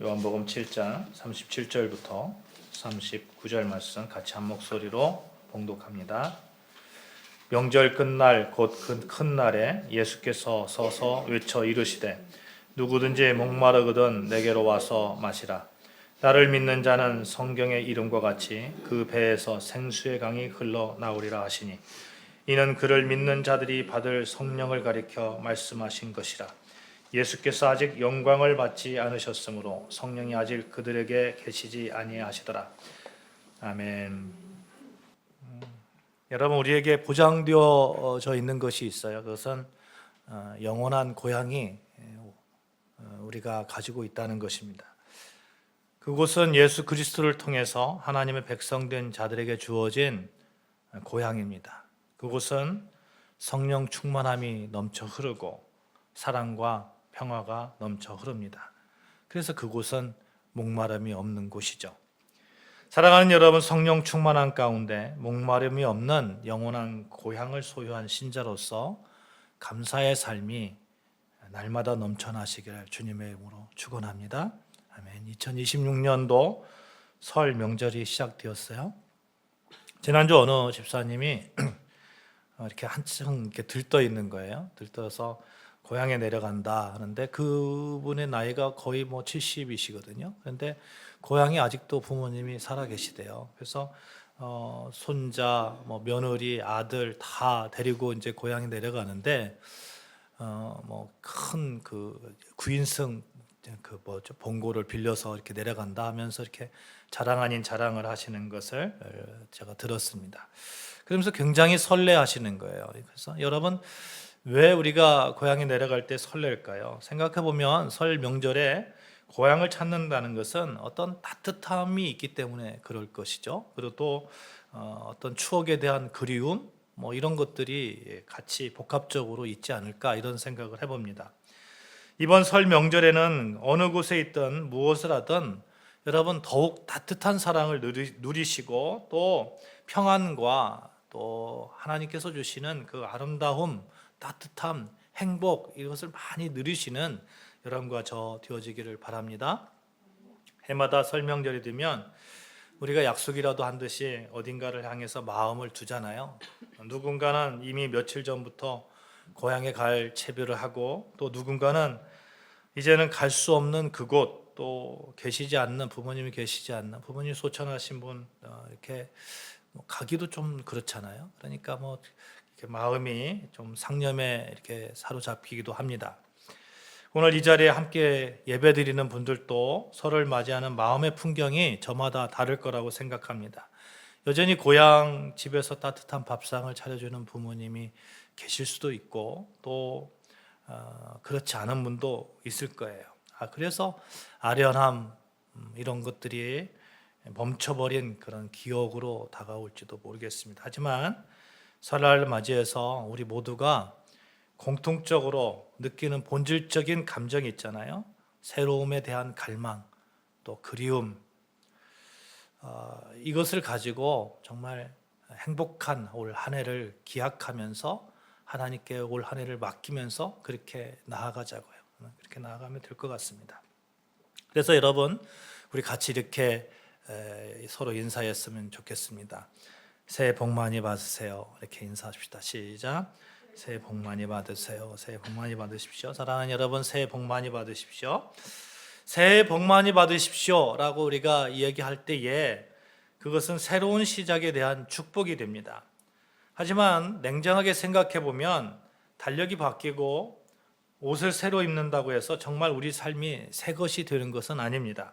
요한복음 7장 37절부터 39절 말씀 같이 한 목소리로 봉독합니다. 명절 끝날 곧 큰 날에 예수께서 서서 외쳐 이르시되 누구든지 목마르거든 내게로 와서 마시라. 나를 믿는 자는 성경의 이름과 같이 그 배에서 생수의 강이 흘러 나오리라 하시니 이는 그를 믿는 자들이 받을 성령을 가리켜 말씀하신 것이라. 예수께서 아직 영광을 받지 않으셨으므로 성령이 아직 그들에게 계시지 아니하시더라. 아멘. 음, 여러분 우리에게 보장되어져 있는 것이 있어요. 그것은 어, 영원한 고향이 어, 우리가 가지고 있다는 것입니다. 그곳은 예수 그리스도를 통해서 하나님의 백성된 자들에게 주어진 고향입니다. 그곳은 성령 충만함이 넘쳐 흐르고 사랑과 평화가 넘쳐 흐릅니다. 그래서 그곳은 목마름이 없는 곳이죠. 사랑하는 여러분, 성령 충만한 가운데 목마름이 없는 영원한 고향을 소유한 신자로서 감사의 삶이 날마다 넘쳐나시기를 주님의 이름으로 축원합니다. 아멘. 2026년도 설 명절이 시작되었어요. 지난주 어느 집사님이 이렇게 한층 이렇게 들떠 있는 거예요. 들떠서 고향에 내려간다 하는데 그분의 나이가 거의 뭐 70이시거든요. 그런데 고향에 아직도 부모님이 살아 계시대요. 그래서 어, 손자, 뭐 며느리, 아들 다 데리고 이제 고향에 내려가는데 어, 뭐큰 그 구인승 그 뭐죠 봉고를 빌려서 이렇게 내려간다 하면서 이렇게 자랑 아닌 자랑을 하시는 것을 어, 제가 들었습니다. 그러면서 굉장히 설레하시는 거예요. 그래서 여러분 왜 우리가 고향에 내려갈 때 설렐까요? 생각해 보면 설 명절에 고향을 찾는다는 것은 어떤 따뜻함이 있기 때문에 그럴 것이죠. 그리고 또 어, 어떤 추억에 대한 그리움 뭐 이런 것들이 같이 복합적으로 있지 않을까 이런 생각을 해봅니다. 이번 설 명절에는 어느 곳에 있든 무엇을 하든 여러분 더욱 따뜻한 사랑을 누리, 누리시고 또 평안과 또 하나님께서 주시는 그 아름다움, 따뜻함, 행복 이것을 많이 누리시는 여러분과 저 되어지기를 바랍니다. 해마다 설명절이 되면 우리가 약속이라도 한 듯이 어딘가를 향해서 마음을 두잖아요. 누군가는 이미 며칠 전부터 고향에 갈 채비를 하고 또 누군가는 이제는 갈 수 없는 그곳 또 계시지 않는 부모님이 계시지 않는 부모님 소천하신 분 어, 이렇게 뭐 가기도 좀 그렇잖아요. 그러니까 뭐 마음이 좀 상념에 이렇게 사로잡히기도 합니다. 오늘 이 자리에 함께 예배드리는 분들도 설을 맞이하는 마음의 풍경이 저마다 다를 거라고 생각합니다. 여전히 고향 집에서 따뜻한 밥상을 차려주는 부모님이 계실 수도 있고 또 어, 그렇지 않은 분도 있을 거예요. 아, 그래서 아련함 음, 이런 것들이 멈춰버린 그런 기억으로 다가올지도 모르겠습니다. 하지만 설날을 맞이해서 우리 모두가 공통적으로 느끼는 본질적인 감정이 있잖아요. 새로움에 대한 갈망, 또 그리움. 어, 이것을 가지고 정말 행복한 올 한 해를 기약하면서 하나님께 올 한 해를 맡기면서 그렇게 나아가자고요. 그렇게 나아가면 될 것 같습니다. 그래서 여러분 우리 같이 이렇게 서로 인사했으면 좋겠습니다. 새해 복 많이 받으세요. 이렇게 인사합시다. 시작. 새해 복 많이 받으세요. 새해 복 많이 받으십시오. 사랑하는 여러분, 새해 복 많이 받으십시오. 새해 복 많이 받으십시오라고 우리가 이야기할 때에 그것은 새로운 시작에 대한 축복이 됩니다. 하지만 냉정하게 생각해 보면 달력이 바뀌고 옷을 새로 입는다고 해서 정말 우리 삶이 새 것이 되는 것은 아닙니다.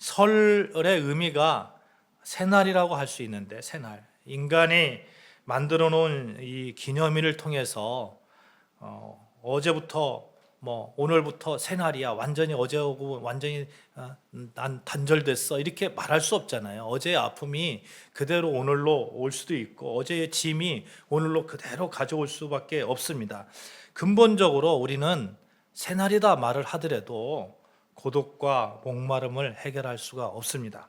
설의 의미가 새날이라고 할 수 있는데 새날 인간이 만들어 놓은 이 기념일을 통해서 어, 어제부터 뭐 오늘부터 새날이야 완전히 어제하고 완전히 어, 난 단절됐어 이렇게 말할 수 없잖아요. 어제의 아픔이 그대로 오늘로 올 수도 있고 어제의 짐이 오늘로 그대로 가져올 수밖에 없습니다. 근본적으로 우리는 새날이다 말을 하더라도 고독과 목마름을 해결할 수가 없습니다.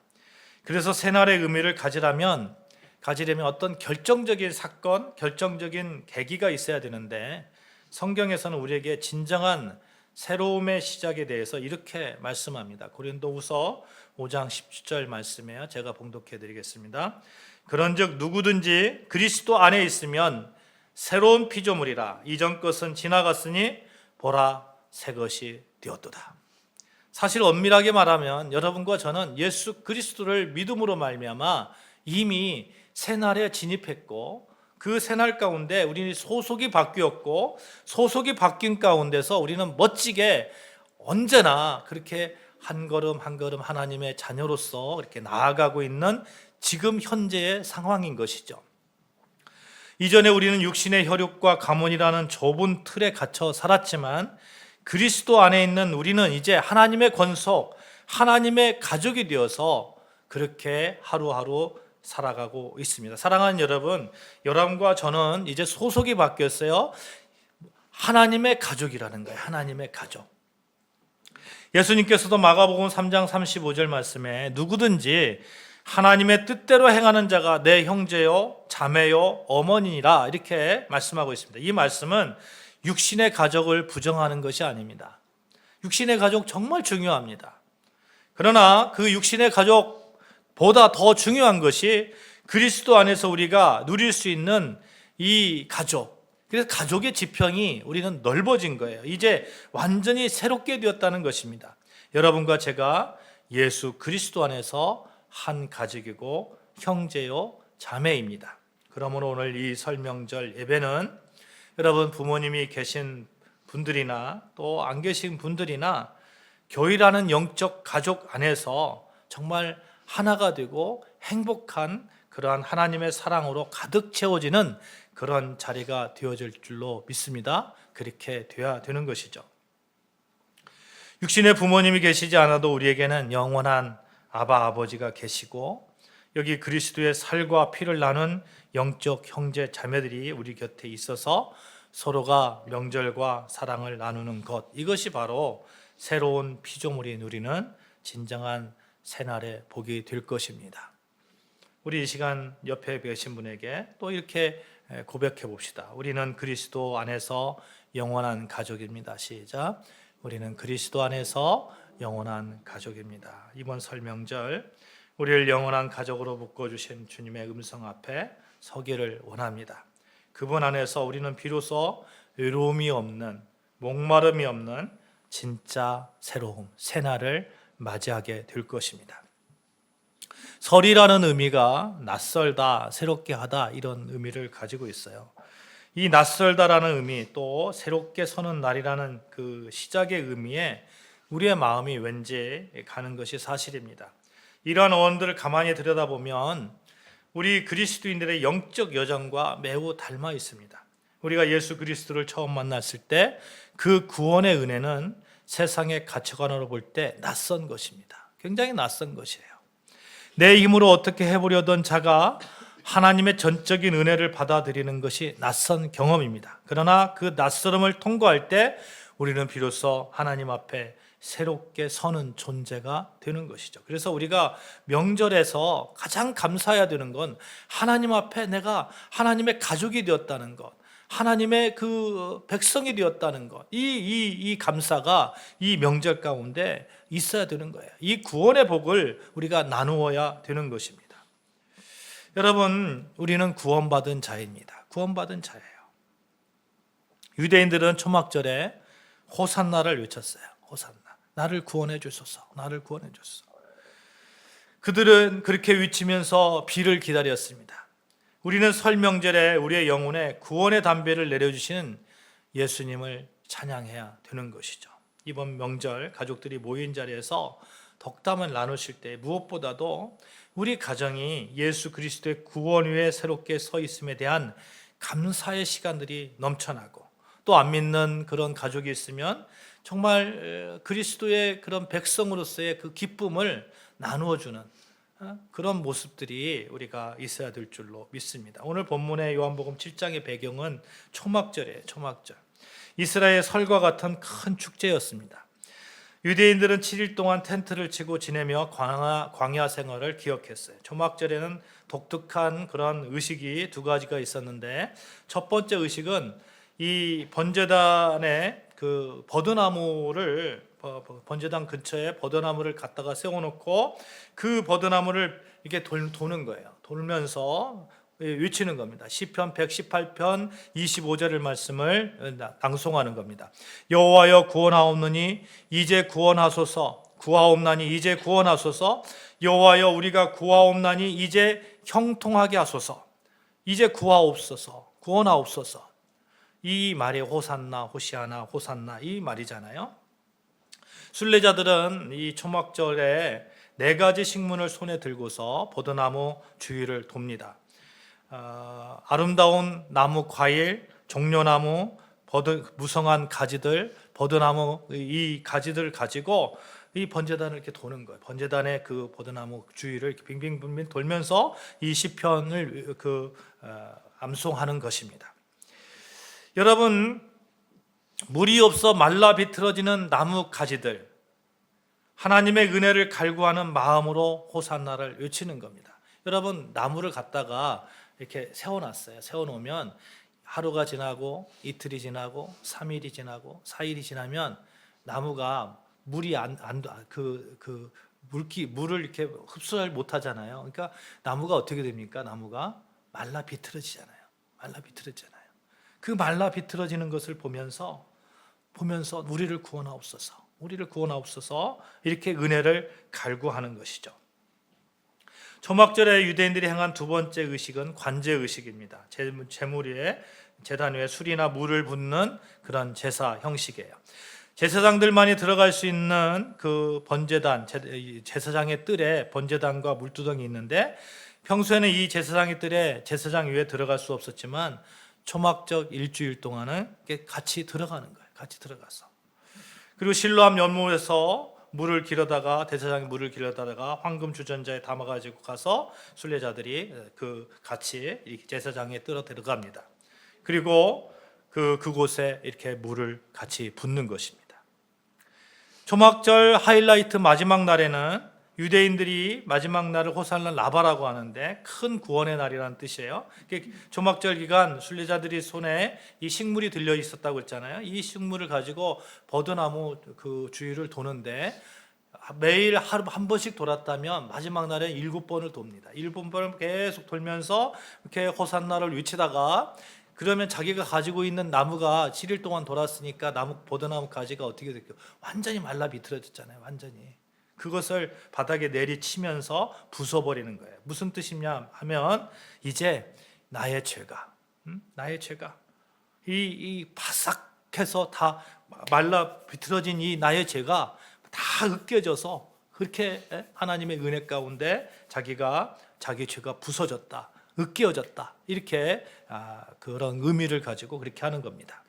그래서 새날의 의미를 가지려면 가지려면 어떤 결정적인 사건, 결정적인 계기가 있어야 되는데 성경에서는 우리에게 진정한 새로움의 시작에 대해서 이렇게 말씀합니다. 고린도후서 5장 17절 말씀에요. 제가 봉독해 드리겠습니다. 그런즉 누구든지 그리스도 안에 있으면 새로운 피조물이라 이전 것은 지나갔으니 보라 새 것이 되었도다. 사실 엄밀하게 말하면 여러분과 저는 예수 그리스도를 믿음으로 말미암아 이미 새날에 진입했고 그 새날 가운데 우리는 소속이 바뀌었고 소속이 바뀐 가운데서 우리는 멋지게 언제나 그렇게 한 걸음 한 걸음 하나님의 자녀로서 이렇게 나아가고 있는 지금 현재의 상황인 것이죠. 이전에 우리는 육신의 혈육과 가문이라는 좁은 틀에 갇혀 살았지만 그리스도 안에 있는 우리는 이제 하나님의 권속, 하나님의 가족이 되어서 그렇게 하루하루 살아가고 있습니다. 사랑하는 여러분, 여러분과 저는 이제 소속이 바뀌었어요. 하나님의 가족이라는 거예요. 하나님의 가족. 예수님께서도 마가복음 3장 35절 말씀에 누구든지 하나님의 뜻대로 행하는 자가 내 형제요, 자매요, 어머니라 이렇게 말씀하고 있습니다. 이 말씀은 육신의 가족을 부정하는 것이 아닙니다. 육신의 가족 정말 중요합니다. 그러나 그 육신의 가족보다 더 중요한 것이 그리스도 안에서 우리가 누릴 수 있는 이 가족. 그래서 가족의 지평이 우리는 넓어진 거예요. 이제 완전히 새롭게 되었다는 것입니다. 여러분과 제가 예수 그리스도 안에서 한 가족이고 형제요 자매입니다. 그러므로 오늘 이 설명절 예배는 여러분 부모님이 계신 분들이나 또 안 계신 분들이나 교회라는 영적 가족 안에서 정말 하나가 되고 행복한 그러한 하나님의 사랑으로 가득 채워지는 그런 자리가 되어질 줄로 믿습니다. 그렇게 되어야 되는 것이죠. 육신의 부모님이 계시지 않아도 우리에게는 영원한 아바 아버지가 계시고 여기 그리스도의 살과 피를 나눈 영적 형제 자매들이 우리 곁에 있어서 서로가 명절과 사랑을 나누는 것 이것이 바로 새로운 피조물이 누리는 진정한 새날의 복이 될 것입니다. 우리 이 시간 옆에 계신 분에게 또 이렇게 고백해 봅시다. 우리는 그리스도 안에서 영원한 가족입니다. 시작. 우리는 그리스도 안에서 영원한 가족입니다. 이번 설명절 우리를 영원한 가족으로 묶어 주신 주님의 음성 앞에 서기를 원합니다. 그분 안에서 우리는 비로소 외로움이 없는 목마름이 없는 진짜 새로움, 새날을 맞이하게 될 것입니다. 설이라는 의미가 낯설다, 새롭게 하다 이런 의미를 가지고 있어요. 이 낯설다라는 의미 또 새롭게 서는 날이라는 그 시작의 의미에 우리의 마음이 왠지 가는 것이 사실입니다. 이러한 어원들을 가만히 들여다보면 우리 그리스도인들의 영적 여정과 매우 닮아 있습니다. 우리가 예수 그리스도를 처음 만났을 때 그 구원의 은혜는 세상의 가치관으로 볼 때 낯선 것입니다. 굉장히 낯선 것이에요. 내 힘으로 어떻게 해보려던 자가 하나님의 전적인 은혜를 받아들이는 것이 낯선 경험입니다. 그러나 그 낯설음을 통과할 때 우리는 비로소 하나님 앞에 새롭게 서는 존재가 되는 것이죠. 그래서 우리가 명절에서 가장 감사해야 되는 건 하나님 앞에 내가 하나님의 가족이 되었다는 것, 하나님의 그 백성이 되었다는 것, 이, 이, 이 감사가 이 명절 가운데 있어야 되는 거예요. 이 구원의 복을 우리가 나누어야 되는 것입니다. 여러분, 우리는 구원받은 자입니다. 구원받은 자예요. 유대인들은 초막절에 호산나를 외쳤어요. 호산나. 나를 구원해 주소서. 나를 구원해 주소서. 그들은 그렇게 외치면서 비를 기다렸습니다. 우리는 설명절에 우리의 영혼에 구원의 담배를 내려주시는 예수님을 찬양해야 되는 것이죠. 이번 명절 가족들이 모인 자리에서 덕담을 나누실 때 무엇보다도 우리 가정이 예수 그리스도의 구원 위에 새롭게 서 있음에 대한 감사의 시간들이 넘쳐나고 또 안 믿는 그런 가족이 있으면 정말 그리스도의 그런 백성으로서의 그 기쁨을 나누어 주는 어, 그런 모습들이 우리가 있어야 될 줄로 믿습니다. 오늘 본문의 요한복음 7장의 배경은 초막절이에요. 초막절. 이스라엘 설과 같은 큰 축제였습니다. 유대인들은 7일 동안 텐트를 치고 지내며 광야, 광야 생활을 기억했어요. 초막절에는 독특한 그런 의식이 두 가지가 있었는데 첫 번째 의식은 이 번제단에 그 버드나무를 번제단 근처에 버드나무를 갖다가 세워놓고 그 버드나무를 이렇게 돌, 도는 거예요. 돌면서 외치는 겁니다. 시편 118편 25절의 말씀을 낭송하는 겁니다. 여호와여 구원하옵느니 이제 구원하소서 구하옵나니 이제 구원하소서 여호와여 우리가 구하옵나니 이제 형통하게 하소서 이제 구하옵소서 구원하옵소서 이 말이 호산나 호시아나 호산나 이 말이잖아요. 순례자들은 이 초막절에 네 가지 식문을 손에 들고서 버드나무 주위를 돕니다. 아, 아름다운 나무 과일, 종려나무, 버드, 무성한 가지들, 버드나무 이 가지들을 가지고 이 번제단을 이렇게 도는 거예요. 번제단의 그 버드나무 주위를 빙빙빙빙 돌면서 이 시편을 그 어, 암송하는 것입니다. 여러분 물이 없어 말라 비틀어지는 나무 가지들 하나님의 은혜를 갈구하는 마음으로 호산나를 외치는 겁니다. 여러분 나무를 갖다가 이렇게 세워놨어요. 세워놓으면 하루가 지나고 이틀이 지나고 3일이 지나고 4일이 지나면 나무가 물이 안안그 그 물기 물을 이렇게 흡수를 못 하잖아요. 그러니까 나무가 어떻게 됩니까? 나무가 말라 비틀어지잖아요. 말라 비틀어지잖아요. 그 말라 비틀어지는 것을 보면서 보면서 우리를 구원하옵소서. 우리를 구원하옵소서. 이렇게 은혜를 갈구하는 것이죠. 초막절에 유대인들이 행한 두 번째 의식은 관제 의식입니다. 제물 위에 제단 위에 술이나 물을 붓는 그런 제사 형식이에요. 제사장들만이 들어갈 수 있는 그 번제단 제사장의 뜰에 번제단과 물두덩이 있는데 평소에는 이 제사장의 뜰에 제사장 위에 들어갈 수 없었지만 초막적 일주일 동안은 같이 들어가는 거예요. 같이 들어가서 그리고 실로암 연못에서 물을 길어다가 대사장이 물을 길어다가 황금 주전자에 담아 가지고 가서 순례자들이 그 같이 제사장에 뜰어 들어갑니다. 그리고 그 그곳에 이렇게 물을 같이 붓는 것입니다. 초막절 하이라이트 마지막 날에는 유대인들이 마지막 날을 호살라 라바라고 하는데 큰 구원의 날이라는 뜻이에요. 조막절 기간 순례자들이 손에 이 식물이 들려 있었다고 했잖아요. 이 식물을 가지고 버드나무 그 주위를 도는데 매일 하루 한 번씩 돌았다면 마지막 날에 일곱 번을 돕니다. 일곱 번을 계속 돌면서 이렇게 호산나를 외치다가 그러면 자기가 가지고 있는 나무가 7일 동안 돌았으니까 나무 버드나무 가지가 어떻게 될까요? 완전히 말라 비틀어졌잖아요. 완전히. 그것을 바닥에 내리치면서 부숴버리는 거예요. 무슨 뜻이냐 하면 이제 나의 죄가, 음? 나의 죄가 이, 이 바삭해서 다 말라 비틀어진 이 나의 죄가 다 으깨져서 그렇게 하나님의 은혜 가운데 자기가 자기 죄가 부서졌다, 으깨어졌다 이렇게 아, 그런 의미를 가지고 그렇게 하는 겁니다.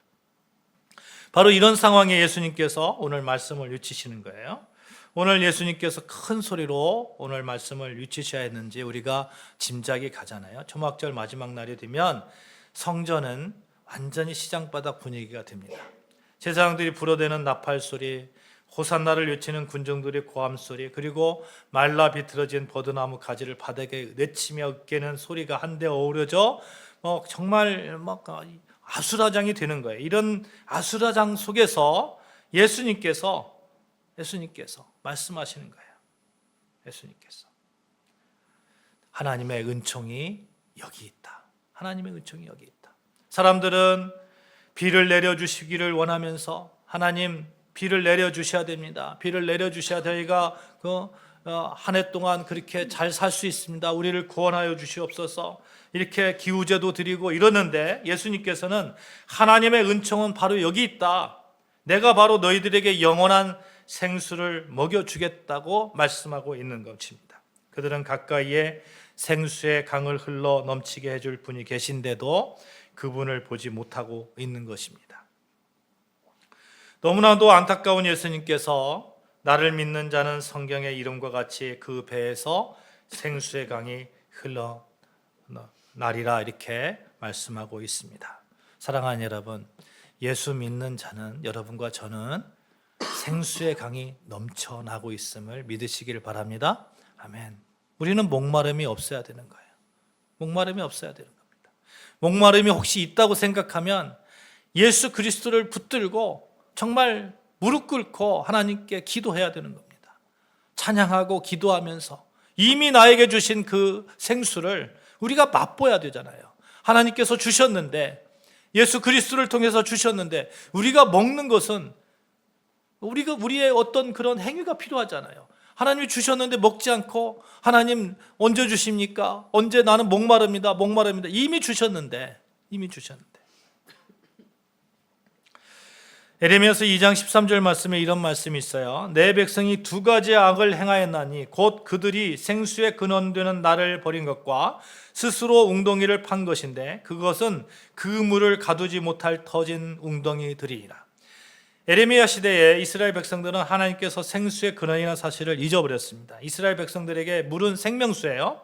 바로 이런 상황에 예수님께서 오늘 말씀을 유치시는 거예요. 오늘 예수님께서 큰 소리로 오늘 말씀을 유치셔야 했는지 우리가 짐작이 가잖아요. 초막절 마지막 날이 되면 성전은 완전히 시장바닥 분위기가 됩니다. 제사장들이 불어대는 나팔 소리, 호산나를 외치는 군중들의 고함 소리, 그리고 말라 비틀어진 버드나무 가지를 바닥에 내치며 깨는 소리가 한데 어우러져 뭐 정말 막 아수라장이 되는 거예요. 이런 아수라장 속에서 예수님께서 예수님께서 말씀하시는 거예요. 예수님께서. 하나님의 은총이 여기 있다. 하나님의 은총이 여기 있다. 사람들은 비를 내려주시기를 원하면서 하나님 비를 내려주셔야 됩니다. 비를 내려주셔야 저희가 그 어, 한해 동안 그렇게 잘 살 수 있습니다. 우리를 구원하여 주시옵소서. 이렇게 기우제도 드리고 이러는데 예수님께서는 하나님의 은총은 바로 여기 있다. 내가 바로 너희들에게 영원한 생수를 먹여주겠다고 말씀하고 있는 것입니다. 그들은 가까이에 생수의 강을 흘러 넘치게 해줄 분이 계신데도 그분을 보지 못하고 있는 것입니다. 너무나도 안타까운 예수님께서 나를 믿는 자는 성경의 이름과 같이 그 배에서 생수의 강이 흘러 나리라 이렇게 말씀하고 있습니다. 사랑하는 여러분, 예수 믿는 자는 여러분과 저는 생수의 강이 넘쳐나고 있음을 믿으시기를 바랍니다. 아멘. 우리는 목마름이 없어야 되는 거예요. 목마름이 없어야 되는 겁니다. 목마름이 혹시 있다고 생각하면 예수 그리스도를 붙들고 정말 무릎 꿇고 하나님께 기도해야 되는 겁니다. 찬양하고 기도하면서 이미 나에게 주신 그 생수를 우리가 맛보야 되잖아요. 하나님께서 주셨는데 예수 그리스도를 통해서 주셨는데 우리가 먹는 것은 우리가 우리의 어떤 그런 행위가 필요하잖아요. 하나님이 주셨는데 먹지 않고 하나님 언제 주십니까? 언제 나는 목마릅니다. 목마릅니다. 이미 주셨는데 이미 주셨는데 에레미야서 2장 13절 말씀에 이런 말씀이 있어요. 내 백성이 두 가지 악을 행하였나니 곧 그들이 생수의 근원되는 나를 버린 것과 스스로 웅덩이를 판 것인데 그것은 그 물을 가두지 못할 터진 웅덩이들이라. 에레미야 시대에 이스라엘 백성들은 하나님께서 생수의 근원이라는 사실을 잊어버렸습니다. 이스라엘 백성들에게 물은 생명수예요.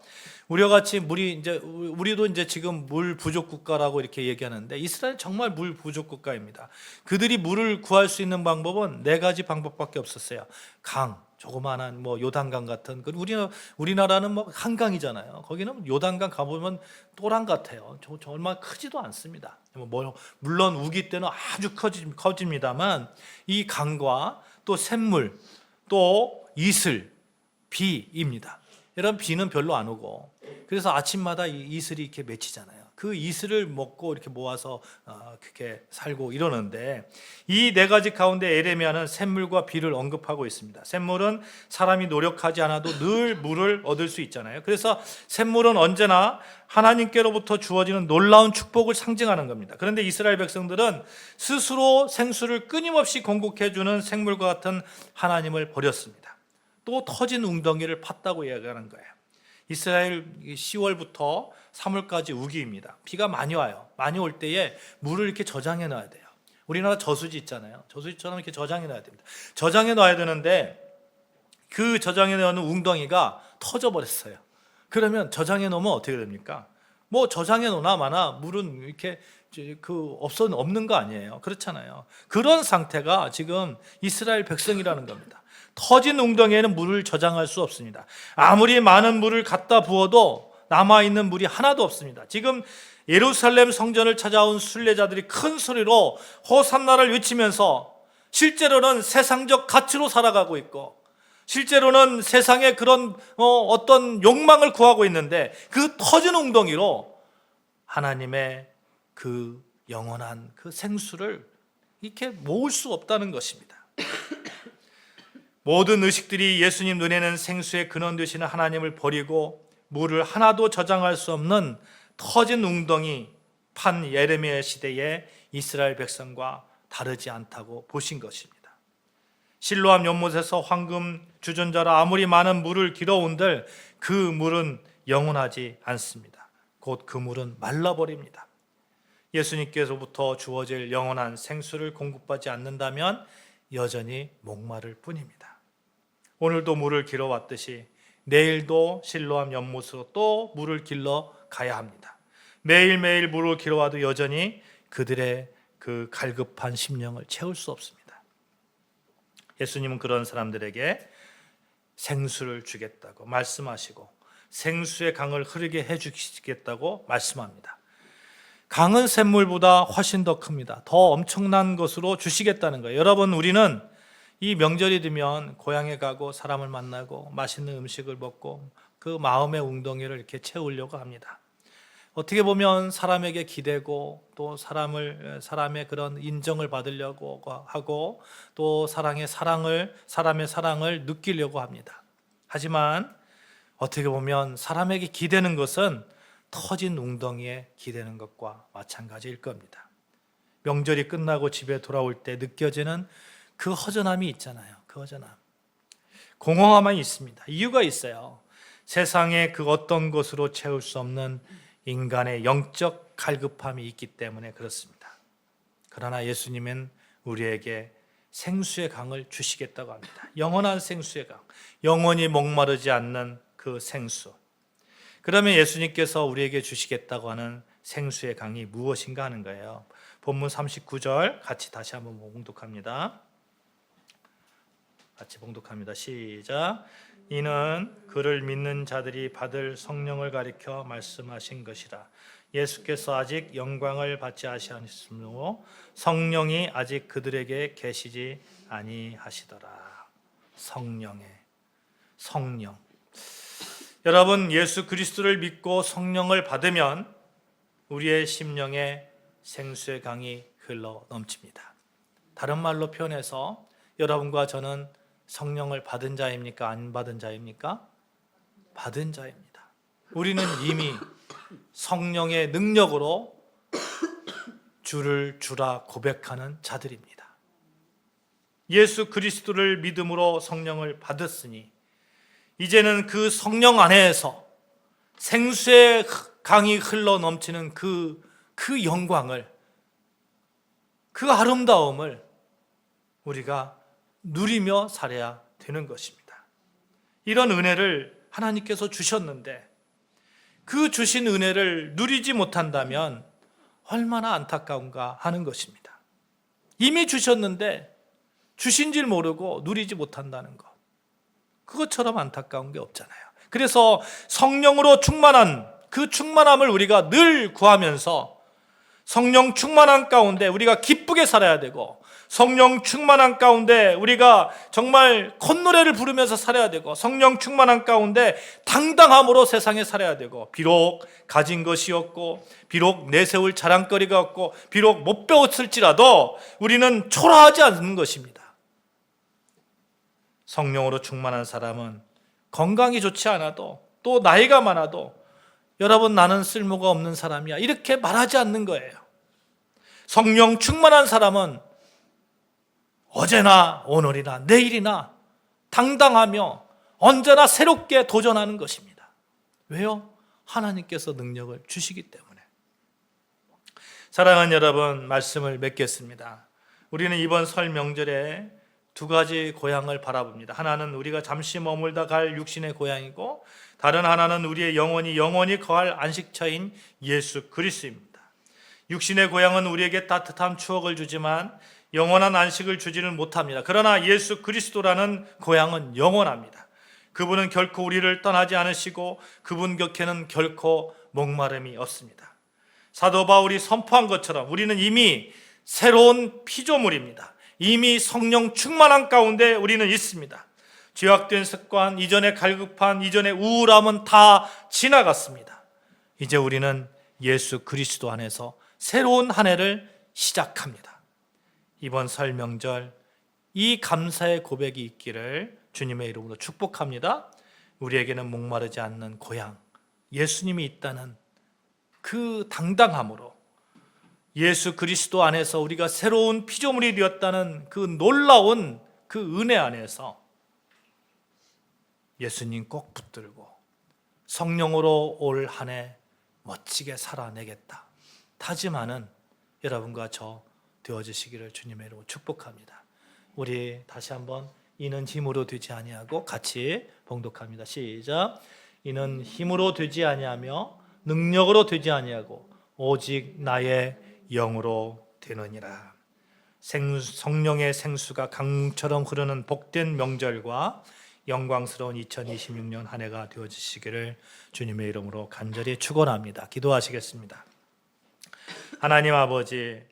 우리와 같이 물이 이제 우리도 이제 지금 물 부족 국가라고 이렇게 얘기하는데 이스라엘 정말 물 부족 국가입니다. 그들이 물을 구할 수 있는 방법은 네 가지 방법밖에 없었어요. 강, 조그마한 뭐 요단강 같은 그 우리 우리나라는 뭐 한강이잖아요. 거기는 요단강 가보면 또랑 같아요. 저, 저 얼마 크지도 않습니다. 뭐, 뭐 물론 우기 때는 아주 커지, 커집니다만 이 강과 또 샘물 또 이슬 비입니다. 여러분 비는 별로 안 오고 그래서 아침마다 이 이슬이 이렇게 맺히잖아요. 그 이슬을 먹고 이렇게 모아서 어, 그렇게 살고 이러는데 이 네 가지 가운데 에레미야는 샘물과 비를 언급하고 있습니다. 샘물은 사람이 노력하지 않아도 늘 물을 얻을 수 있잖아요. 그래서 샘물은 언제나 하나님께로부터 주어지는 놀라운 축복을 상징하는 겁니다. 그런데 이스라엘 백성들은 스스로 생수를 끊임없이 공급해 주는 생물과 같은 하나님을 버렸습니다. 또 터진 웅덩이를 팠다고 이야기하는 거예요. 이스라엘 10월부터 3월까지 우기입니다. 비가 많이 와요. 많이 올 때에 물을 이렇게 저장해 놔야 돼요. 우리나라 저수지 있잖아요. 저수지처럼 이렇게 저장해 놔야 됩니다. 저장해 놔야 되는데 그 저장해 놓는 웅덩이가 터져 버렸어요. 그러면 저장해 놓으면 어떻게 됩니까? 뭐 저장해 놓나 마나 물은 이렇게 그 없어 없는 거 아니에요. 그렇잖아요. 그런 상태가 지금 이스라엘 백성이라는 겁니다. 터진 웅덩이에는 물을 저장할 수 없습니다. 아무리 많은 물을 갖다 부어도 남아 있는 물이 하나도 없습니다. 지금 예루살렘 성전을 찾아온 순례자들이 큰 소리로 호산나를 외치면서 실제로는 세상적 가치로 살아가고 있고 실제로는 세상의 그런 어, 떤 욕망을 구하고 있는데 그 터진 웅덩이로 하나님의 그 영원한 그 생수를 이렇게 모을 수 없다는 것입니다. 모든 의식들이 예수님 눈에는 생수의 근원 되시는 하나님을 버리고 물을 하나도 저장할 수 없는 터진 웅덩이 판 예레미야 시대의 이스라엘 백성과 다르지 않다고 보신 것입니다. 실로암 연못에서 황금 주전자라 아무리 많은 물을 길어온들 그 물은 영원하지 않습니다. 곧 그 물은 말라버립니다. 예수님께서부터 주어질 영원한 생수를 공급받지 않는다면 여전히 목마를 뿐입니다. 오늘도 물을 길어 왔듯이 내일도 실로암 연못으로 또 물을 길러 가야 합니다. 매일매일 물을 길어 와도 여전히 그들의 그 갈급한 심령을 채울 수 없습니다. 예수님은 그런 사람들에게 생수를 주겠다고 말씀하시고 생수의 강을 흐르게 해 주시겠다고 말씀합니다. 강은 샘물보다 훨씬 더 큽니다. 더 엄청난 것으로 주시겠다는 거예요. 여러분 우리는 이 명절이 되면 고향에 가고 사람을 만나고 맛있는 음식을 먹고 그 마음의 웅덩이를 이렇게 채우려고 합니다. 어떻게 보면 사람에게 기대고 또 사람을 사람의 그런 인정을 받으려고 하고 또 사랑의 사랑을 사람의 사랑을 느끼려고 합니다. 하지만 어떻게 보면 사람에게 기대는 것은 터진 웅덩이에 기대는 것과 마찬가지일 겁니다. 명절이 끝나고 집에 돌아올 때 느껴지는 그 허전함이 있잖아요. 그 허전함. 공허함이 있습니다. 이유가 있어요. 세상의 그 어떤 것으로 채울 수 없는 인간의 영적 갈급함이 있기 때문에 그렇습니다. 그러나 예수님은 우리에게 생수의 강을 주시겠다고 합니다. 영원한 생수의 강. 영원히 목마르지 않는 그 생수. 그러면 예수님께서 우리에게 주시겠다고 하는 생수의 강이 무엇인가 하는 거예요. 본문 39절 같이 다시 한번 봉독합니다. 같이 봉독합니다. 시작. 이는 그를 믿는 자들이 받을 성령을 가리켜 말씀하신 것이라. 예수께서 아직 영광을 받지 아시하시므로 성령이 아직 그들에게 계시지 아니하시더라. 성령의 성령. 여러분 예수 그리스도를 믿고 성령을 받으면 우리의 심령에 생수의 강이 흘러 넘칩니다. 다른 말로 표현해서 여러분과 저는 성령을 받은 자입니까? 안 받은 자입니까? 받은 자입니다. 우리는 이미 성령의 능력으로 주를 주라 고백하는 자들입니다. 예수 그리스도를 믿음으로 성령을 받았으니 이제는 그 성령 안에서 생수의 강이 흘러 넘치는 그, 그 영광을 그 아름다움을 우리가 누리며 살아야 되는 것입니다. 이런 은혜를 하나님께서 주셨는데 그 주신 은혜를 누리지 못한다면 얼마나 안타까운가 하는 것입니다. 이미 주셨는데 주신 줄 모르고 누리지 못한다는 것. 그것처럼 안타까운 게 없잖아요. 그래서 성령으로 충만한 그 충만함을 우리가 늘 구하면서 성령 충만한 가운데 우리가 기쁘게 살아야 되고 성령 충만한 가운데 우리가 정말 콧노래를 부르면서 살아야 되고 성령 충만한 가운데 당당함으로 세상에 살아야 되고 비록 가진 것이 없고 비록 내세울 자랑거리가 없고 비록 못 배웠을지라도 우리는 초라하지 않는 것입니다. 성령으로 충만한 사람은 건강이 좋지 않아도 또 나이가 많아도 여러분 나는 쓸모가 없는 사람이야 이렇게 말하지 않는 거예요. 성령 충만한 사람은 어제나 오늘이나 내일이나 당당하며 언제나 새롭게 도전하는 것입니다. 왜요? 하나님께서 능력을 주시기 때문에. 사랑하는 여러분, 말씀을 맺겠습니다. 우리는 이번 설 명절에 두 가지 고향을 바라봅니다. 하나는 우리가 잠시 머물다 갈 육신의 고향이고 다른 하나는 우리의 영혼이 영원히 거할 안식처인 예수 그리스도입니다. 육신의 고향은 우리에게 따뜻한 추억을 주지만 영원한 안식을 주지는 못합니다. 그러나 예수 그리스도라는 고향은 영원합니다. 그분은 결코 우리를 떠나지 않으시고 그분 곁에는 결코 목마름이 없습니다. 사도 바울이 선포한 것처럼 우리는 이미 새로운 피조물입니다. 이미 성령 충만한 가운데 우리는 있습니다. 죄악된 습관, 이전의 갈급한, 이전의 우울함은 다 지나갔습니다. 이제 우리는 예수 그리스도 안에서 새로운 한 해를 시작합니다. 이번 설 명절 이 감사의 고백이 있기를 주님의 이름으로 축복합니다. 우리에게는 목마르지 않는 고향, 예수님이 있다는 그 당당함으로 예수 그리스도 안에서 우리가 새로운 피조물이 되었다는 그 놀라운 그 은혜 안에서 예수님 꼭 붙들고 성령으로 올 한 해 멋지게 살아내겠다. 다짐하는 여러분과 저 되어주시기를 주님의 이름으로 축복합니다. 우리 다시 한번 이는 힘으로 되지 아니하고 같이 봉독합니다. 시작. 이는 힘으로 되지 아니하며 능력으로 되지 아니하고 오직 나의 영으로 되느니라. 생, 성령의 생수가 강처럼 흐르는 복된 명절과 영광스러운 2026년 한 해가 되어지시기를 주님의 이름으로 간절히 축원합니다. 기도하시겠습니다. 하나님 아버지